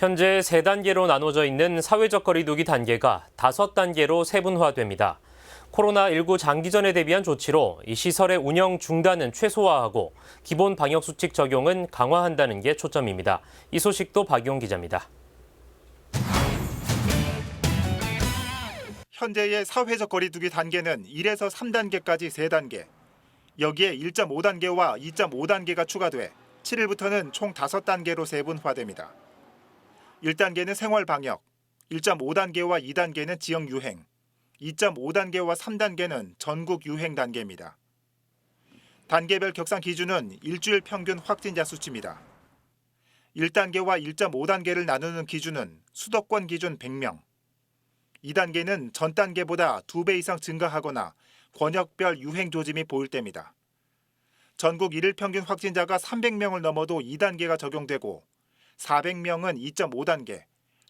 현재 세 단계로 나눠져 있는 사회적 거리두기 단계가 다섯 단계로 세분화됩니다. 코로나19 장기전에 대비한 조치로 이 시설의 운영 중단은 최소화하고 기본 방역 수칙 적용은 강화한다는 게 초점입니다. 이 소식도 박용 기자입니다. 현재의 사회적 거리두기 단계는 1에서 3단계까지 3단계. 여기에 1.5단계와 2.5단계가 추가돼 7일부터는 총 5단계로 세분화됩니다. 1단계는 생활 방역, 1.5단계와 2단계는 지역 유행, 2.5단계와 3단계는 전국 유행 단계입니다. 단계별 격상 기준은 일주일 평균 확진자 수치입니다. 1단계와 1.5단계를 나누는 기준은 수도권 기준 100명, 2단계는 전 단계보다 2배 이상 증가하거나 권역별 유행 조짐이 보일 때입니다. 전국 일일 평균 확진자가 300명을 넘어도 2단계가 적용되고 400명은 2.5단계,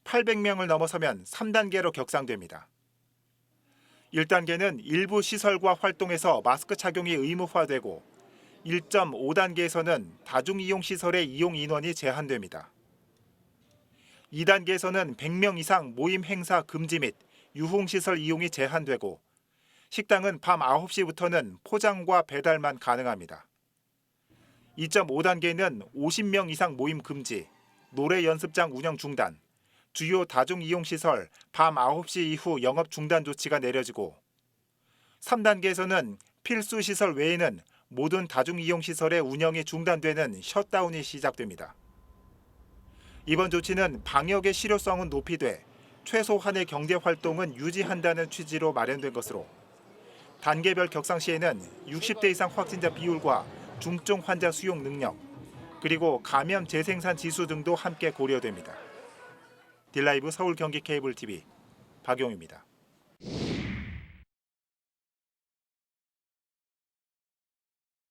800명을 넘어서면 3단계로 격상됩니다. 1단계는 일부 시설과 활동에서 마스크 착용이 의무화되고 1.5단계에서는 다중이용 시설의 이용 인원이 제한됩니다. 2단계에서는 100명 이상 모임 행사 금지 및 유흥시설 이용이 제한되고 식당은 밤 9시부터는 포장과 배달만 가능합니다. 2.5단계는 50명 이상 모임 금지, 노래 연습장 운영 중단, 주요 다중 이용 시설 밤 9시 이후 영업 중단 조치가 내려지고 3단계에서는 필수 시설 외에는 모든 다중 이용 시설의 운영이 중단되는 셧다운이 시작됩니다. 이번 조치는 방역의 실효성은 높이되 최소한의 경제 활동은 유지한다는 취지로 마련된 것으로 단계별 격상 시에는 60대 이상 확진자 비율과 중증 환자 수용 능력 그리고 감염 재생산 지수 등도 함께 고려됩니다. 딜라이브 서울 경기 케이블 TV 박용입니다.